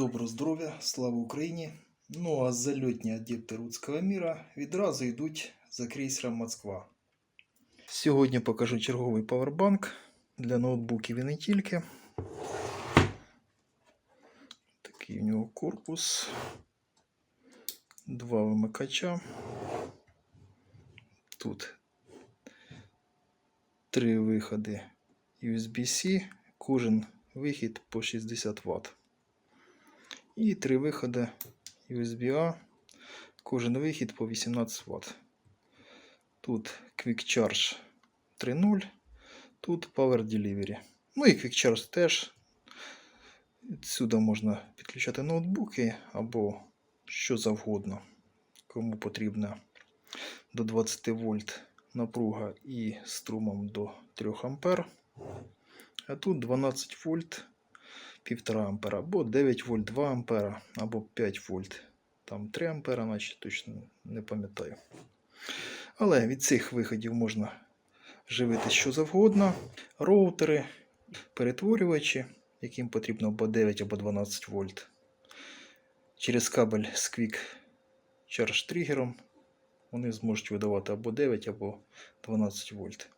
Доброго здоров'я, слава Україні! Ну а зальотні адепти Руцького міра відразу йдуть за крейсером Москва. Сьогодні покажу черговий павербанк для ноутбуків і не тільки. Такий у нього корпус, два вимикача. Тут три виходи USB-C, кожен вихід по 60 Вт. І три виходи USB-A, кожен вихід по 18 Вт. Тут Quick Charge 3.0, тут Power Delivery. Ну і Quick Charge теж. Сюди можна підключати ноутбуки або що завгодно, кому потрібна до 20 вольт напруга і струмом до 3 А. А тут 12 вольт 1,5 ампера, або 9 вольт 2 ампера, або 5 вольт. Там 3 ампера, наче точно не пам'ятаю. Але від цих виходів можна живити що завгодно. Роутери, перетворювачі, яким потрібно або 9 або 12 вольт. Через кабель з Quick Charge тригером вони зможуть видавати або 9, або 12 вольт.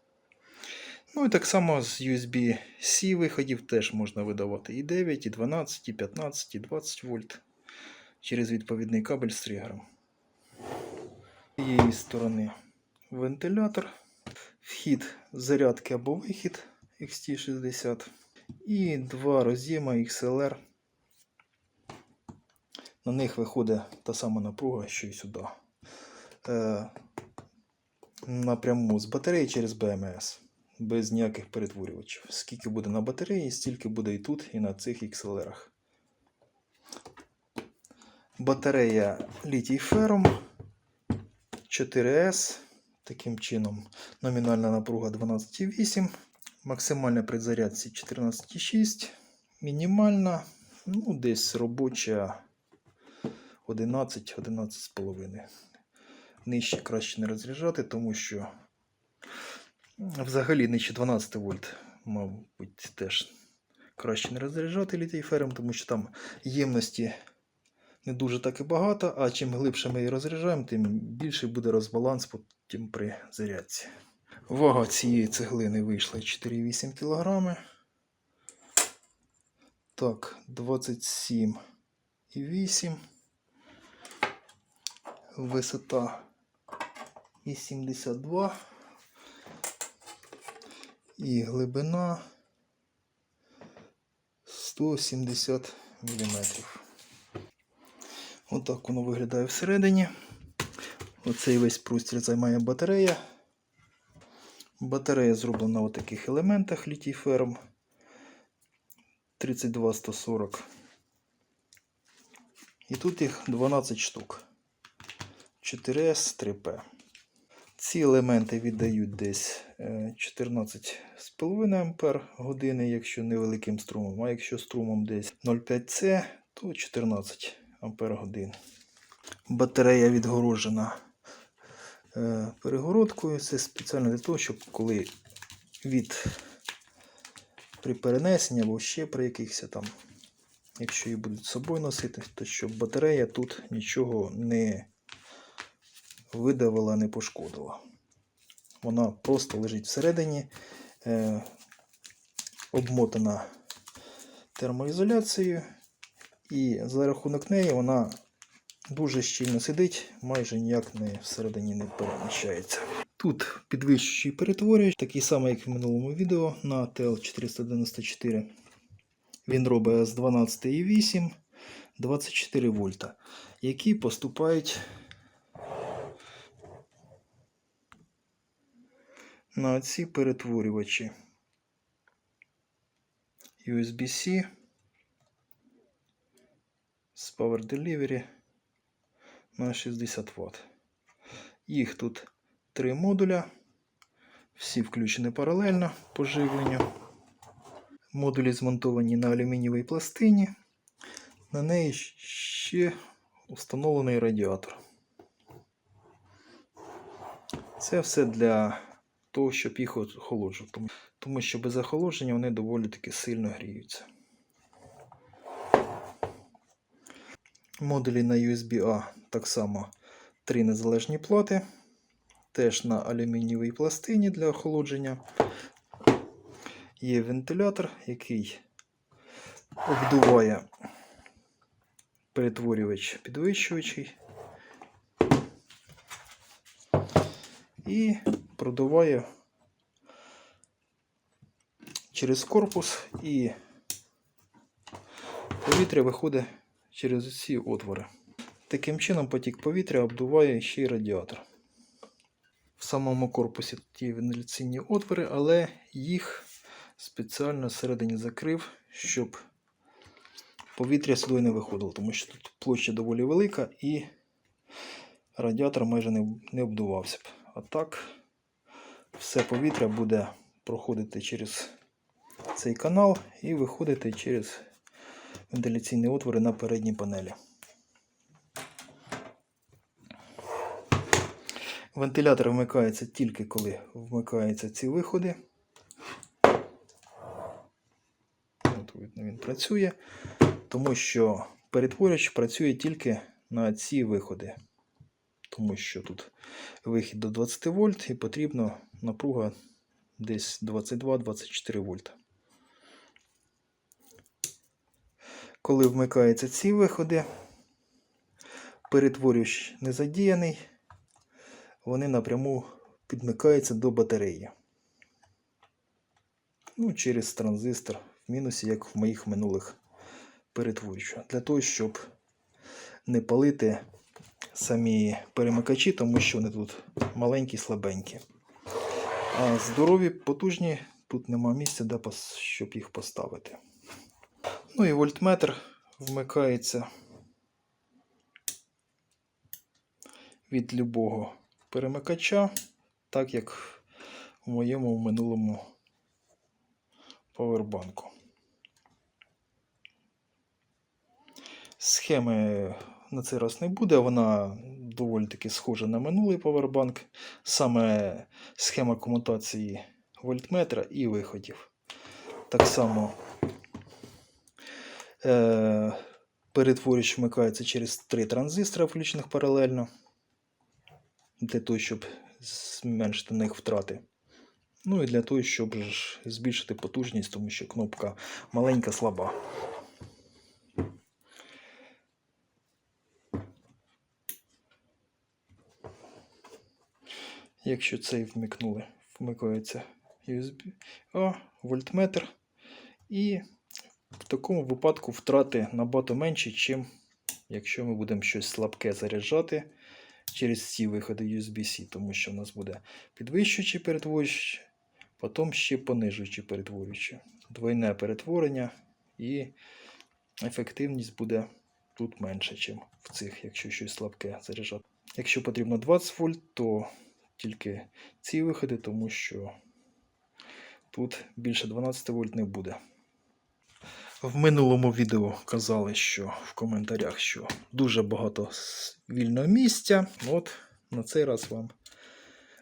Ну і так само з USB-C виходів теж можна видавати і 9, і 12, і 15, і 20 вольт через відповідний кабель з тригером. З цієї сторони вентилятор, вхід зарядки або вихід XT60 і два роз'єма XLR. На них виходить та сама напруга, що й сюди. Е, напряму з батареї через BMS без ніяких перетворювачів. Скільки буде на батареї, стільки буде і тут, і на цих XLR. Батарея літій фером 4S. Таким чином, номінальна напруга 12,8, максимальна при зарядці 14,6, мінімальна, ну, десь робоча 11-11,5. Нижче краще не розряджати, тому що Взагалі нижче 12 вольт, мабуть, теж краще не розряджати літій фером, тому що там ємності не дуже так і багато, а чим глибше ми її розряджаємо, тим більший буде розбаланс потім при зарядці. Вага цієї цеглини вийшла 4,8 кг. Так, 27,8. Висота 82 і глибина 170 мм. Отак воно виглядає всередині. Оцей весь простір займає батарея. Батарея зроблена на таких елементах літій ферм 32140. І тут їх 12 штук. 4С 3П. Ці елементи віддають десь 14,5 Ампер години, якщо невеликим струмом, а якщо струмом десь 0,5С, то 14 Ампер годин. Батарея відгорожена е, перегородкою. Це спеціально для того, щоб коли від при перенесенні або ще при якихось там, якщо її будуть з собою носити, то щоб батарея тут нічого не видавила, не пошкодила. Вона просто лежить всередині, е, обмотана термоізоляцією, і за рахунок неї вона дуже щільно сидить, майже ніяк не всередині не переміщається. Тут підвищуючий перетворювач, такий самий, як в минулому відео на TL494. Він робить з 12,8 24 вольта, які поступають на ці перетворювачі USB-C з Power Delivery на 60 Вт. Їх тут три модуля, всі включені паралельно по живленню. Модулі змонтовані на алюмінієвій пластині. На неї ще встановлений радіатор. Це все для того, щоб їх охолоджувати. Тому що без охолодження вони доволі таки сильно гріються. Модулі на USB-A так само три незалежні плати. Теж на алюмінієвій пластині для охолодження. Є вентилятор, який обдуває перетворювач підвищувачий і продуває через корпус і повітря виходить через ці отвори. Таким чином потік повітря обдуває ще й радіатор. В самому корпусі тут є вентиляційні отвори, але їх спеціально всередині закрив, щоб повітря сюди не виходило, тому що тут площа доволі велика і радіатор майже не, обдувався б. А так все повітря буде проходити через цей канал і виходити через вентиляційні отвори на передній панелі. Вентилятор вмикається тільки коли вмикаються ці виходи. От видно, він працює, тому що перетворювач працює тільки на ці виходи. Тому що тут вихід до 20 вольт і потрібна напруга десь 22-24 вольта. Коли вмикаються ці виходи, перетворювач не задіяний, вони напряму підмикаються до батареї. Ну, через транзистор в мінусі, як в моїх минулих перетворювачах. Для того, щоб не палити самі перемикачі, тому що вони тут маленькі, слабенькі. А здорові, потужні, тут нема місця, де щоб їх поставити. Ну і вольтметр вмикається від любого перемикача, так як в моєму минулому повербанку. Схеми на цей раз не буде, вона доволі таки схожа на минулий повербанк. Саме схема комутації вольтметра і виходів. Так само е, перетворювач вмикається через три транзистори, включених паралельно, для того, щоб зменшити на них втрати. Ну і для того, щоб збільшити потужність, тому що кнопка маленька, слаба. Якщо цей вмикнули, вмикається USB, а вольтметр. І в такому випадку втрати набагато менші, чим якщо ми будемо щось слабке заряджати через ці виходи USB-C, тому що в нас буде підвищуючий перетворювач, потім ще понижуючий перетворюючий. Двойне перетворення і ефективність буде тут менше, ніж в цих, якщо щось слабке заряджати. Якщо потрібно 20 вольт, то тільки ці виходи, тому що тут більше 12 вольт не буде. В минулому відео казали, що в коментарях, що дуже багато вільного місця. От на цей раз вам,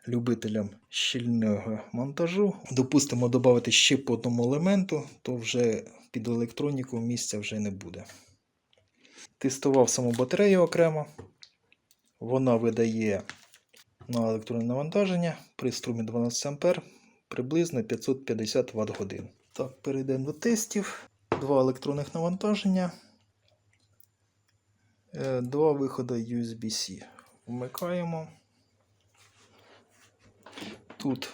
любителям щільного монтажу, допустимо додати ще по одному елементу, то вже під електроніку місця вже не буде. Тестував саму батарею окремо. Вона видає на електронне навантаження при струмі 12 А приблизно 550 Вт годин. Так, перейдемо до тестів. Два електронних навантаження. Е, Два виходи USB-C. Вмикаємо. Тут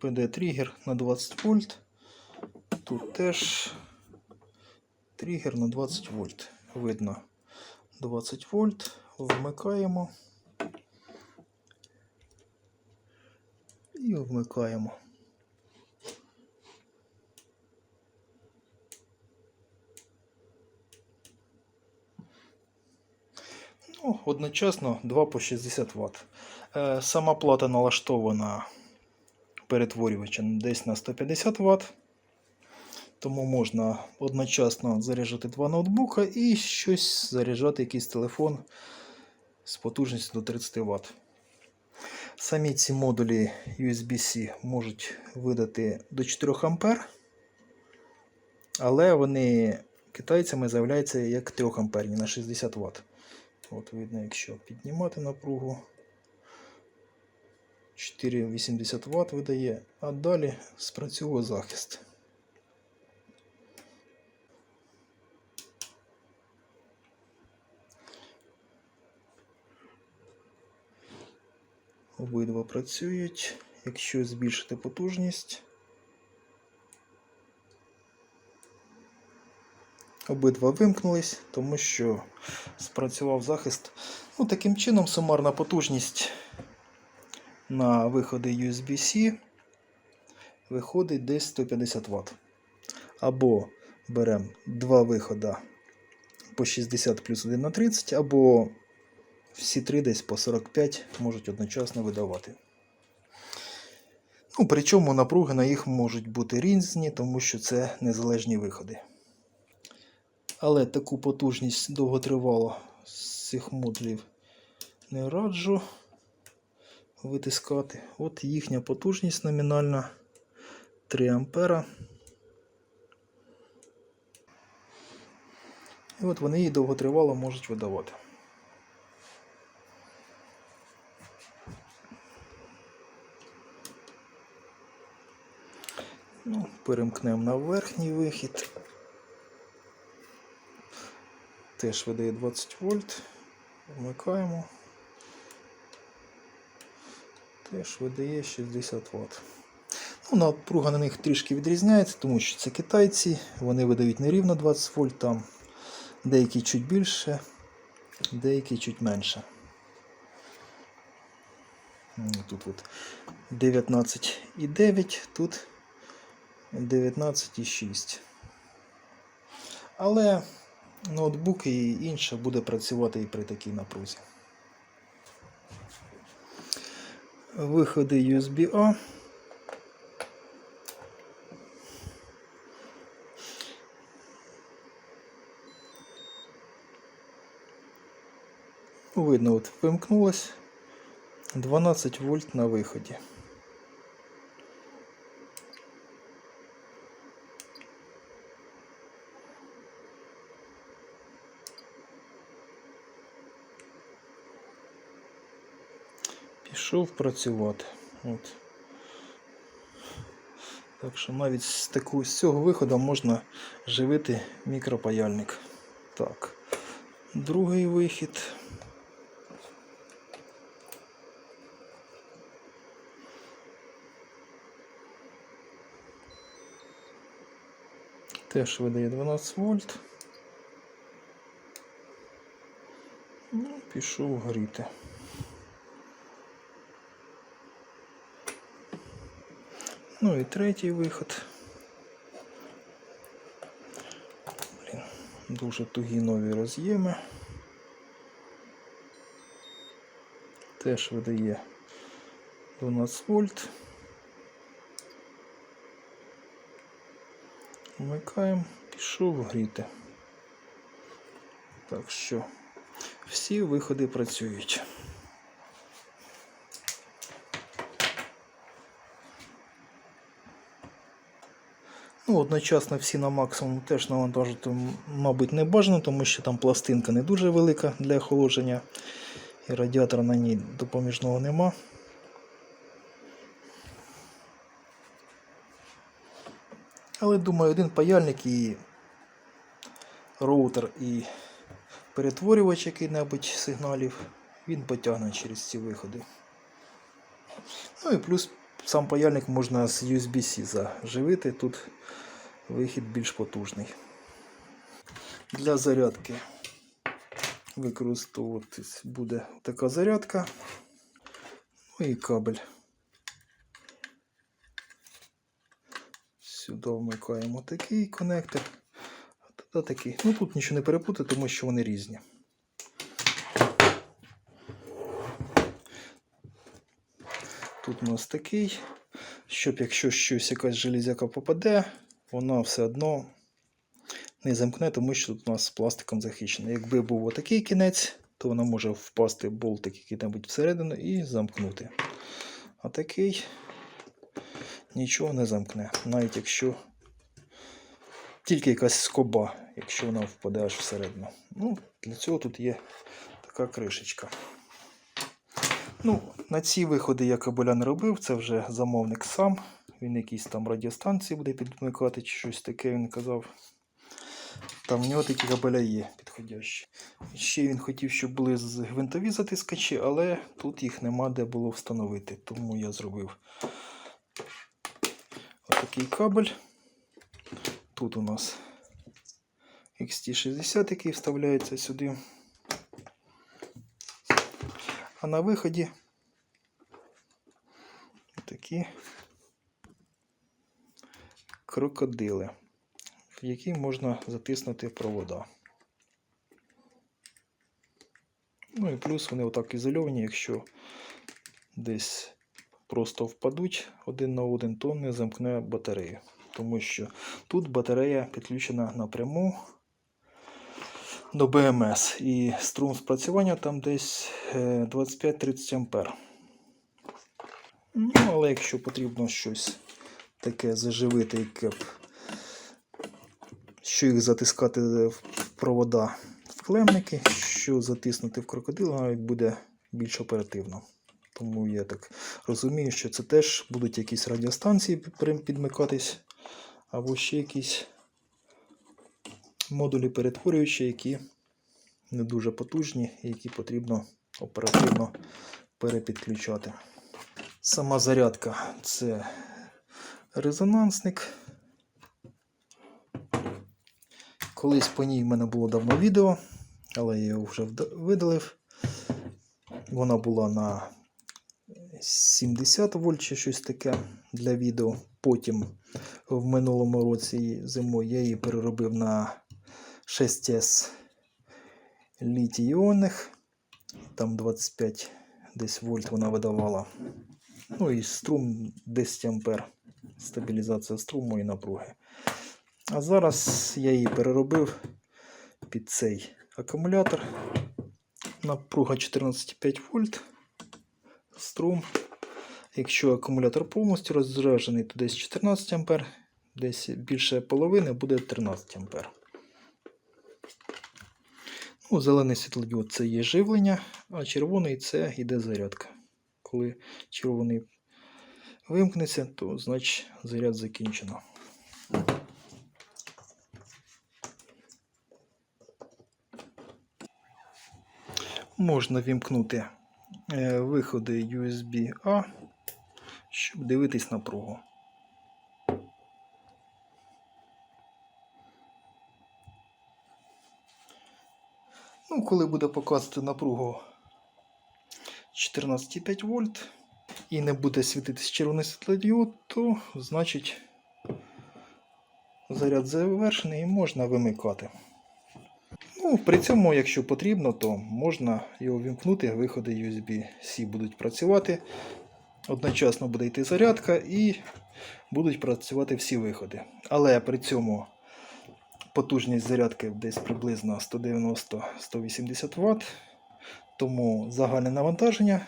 PD-тригер на 20 вольт. Тут теж тригер на 20 вольт. Видно 20 вольт. Вмикаємо. І вмикаємо. Ну, одночасно 2 по 60 Вт. Е, Сама плата налаштована перетворювачем десь на 150 Вт. Тому можна одночасно заряджати два ноутбука і щось заряджати якийсь телефон з потужністю до 30 Вт. Самі ці модулі USB-C можуть видати до 4 А, але вони китайцями заявляються як 3 А на 60 Вт. От видно, якщо піднімати напругу. 480 Вт видає, а далі спрацьовує захист. Обидва працюють. Якщо збільшити потужність, обидва вимкнулись, тому що спрацював захист. Ну, таким чином, сумарна потужність на виходи USB-C виходить десь 150 Вт. Або беремо два виходи по 60 плюс 1 на 30, або всі три десь по 45 можуть одночасно видавати. Ну, причому напруги на їх можуть бути різні, тому що це незалежні виходи. Але таку потужність довготривало з цих модулів не раджу витискати. От їхня потужність номінальна 3 ампера. І от вони її довготривало можуть видавати. Ну, перемкнемо на верхній вихід. Теж видає 20 вольт. Вмикаємо. Теж видає 60 Вт. Ну, напруга на них трішки відрізняється, тому що це китайці, вони видають не рівно 20 вольт, там деякі чуть більше, деякі чуть менше. Ну, Тут от 19,9, тут 19,6. Але ноутбук і інше буде працювати і при такій напрузі. Виходи USB-A. Видно, от вимкнулось 12 вольт на виході. Пішов працювати. От. Так що навіть з, таку, з цього виходу можна живити мікропаяльник. Так. Другий вихід. Теж видає 12 вольт. Ну, пішов гріти. Ну і третій виход. Блін, дуже тугі нові роз'єми. Теж видає 12 вольт. Вмикаємо, пішов гріти. Так що всі виходи працюють. Ну, одночасно всі на максимум теж навантажити, мабуть, не бажано, тому що там пластинка не дуже велика для охолодження. І радіатора на ній допоміжного нема. Але думаю, один паяльник і роутер і перетворювач який-небудь сигналів, він потягне через ці виходи. Ну і плюс сам паяльник можна з USB-C заживити. Тут вихід більш потужний. Для зарядки використовуватись буде така зарядка. Ну і кабель. Сюди вмикаємо такий конектор, а туди такий. Ну тут нічого не перепутати, тому що вони різні. Тут у нас такий, щоб якщо щось якась железяка попаде, вона все одно не замкне, тому що тут у нас пластиком захищено. Якби був отакий кінець, то вона може впасти болтик який-небудь всередину і замкнути. А такий нічого не замкне, навіть якщо тільки якась скоба, якщо вона впаде аж всередину. Ну, для цього тут є така кришечка. Ну, на ці виходи я кабеля не робив, це вже замовник сам. Він якісь там радіостанції буде підмикати чи щось таке, він казав. Там в нього такі кабеля є підходящі. Ще він хотів, щоб були гвинтові затискачі, але тут їх нема де було встановити. Тому я зробив отакий кабель. Тут у нас XT60, який вставляється сюди. А на виході такі крокодили, в які можна затиснути провода. Ну і плюс вони отак ізольовані, якщо десь просто впадуть один на один, то не замкне батарею. Тому що тут батарея підключена напряму до БМС. І струм спрацювання там десь е, 25-30 ампер. Ну, але якщо потрібно щось таке заживити, яке б, що їх затискати в провода в клемники, що затиснути в крокодила, навіть буде більш оперативно. Тому я так розумію, що це теж будуть якісь радіостанції під- підмикатись, або ще якісь модулі перетворюючі, які не дуже потужні і які потрібно оперативно перепідключати. Сама зарядка це резонансник. Колись по ній в мене було давно відео, але я його вже видалив. Вона була на 70 вольт чи щось таке для відео. Потім в минулому році зимою я її переробив на 6С літій іонних. Там 25 десь вольт вона видавала. Ну і струм 10 ампер. Стабілізація струму і напруги. А зараз я її переробив під цей акумулятор. Напруга 14,5 вольт. Струм. Якщо акумулятор повністю розряджений, то десь 14 ампер, десь більше половини буде 13 ампер. Ну, зелений світлодіод це є живлення, а червоний це йде зарядка. Коли червоний вимкнеться, то значить заряд закінчено. Можна вімкнути е, виходи USB-A, щоб дивитись напругу. Коли буде показувати напругу 14,5 вольт і не буде світитись червоний світлодіод, то значить заряд завершений і можна вимикати. Ну, при цьому, якщо потрібно, то можна його вімкнути, виходи USB-C будуть працювати. Одночасно буде йти зарядка і будуть працювати всі виходи. Але при цьому потужність зарядки десь приблизно 190-180 Вт. Тому загальне навантаження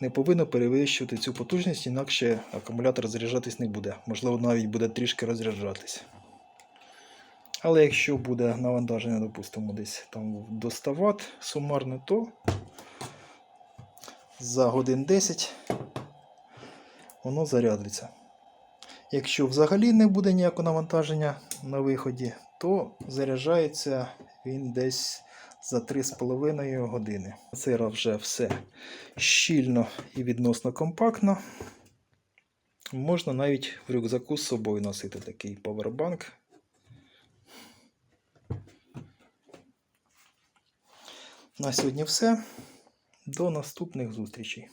не повинно перевищувати цю потужність, інакше акумулятор заряджатись не буде. Можливо, навіть буде трішки розряджатись. Але якщо буде навантаження, допустимо, десь там до 100 Вт сумарно, то за годин 10 воно зарядиться. Якщо взагалі не буде ніякого навантаження на виході, то заряджається він десь за 3,5 години. Це вже все щільно і відносно компактно. Можна навіть в рюкзаку з собою носити такий павербанк. На сьогодні все. До наступних зустрічей.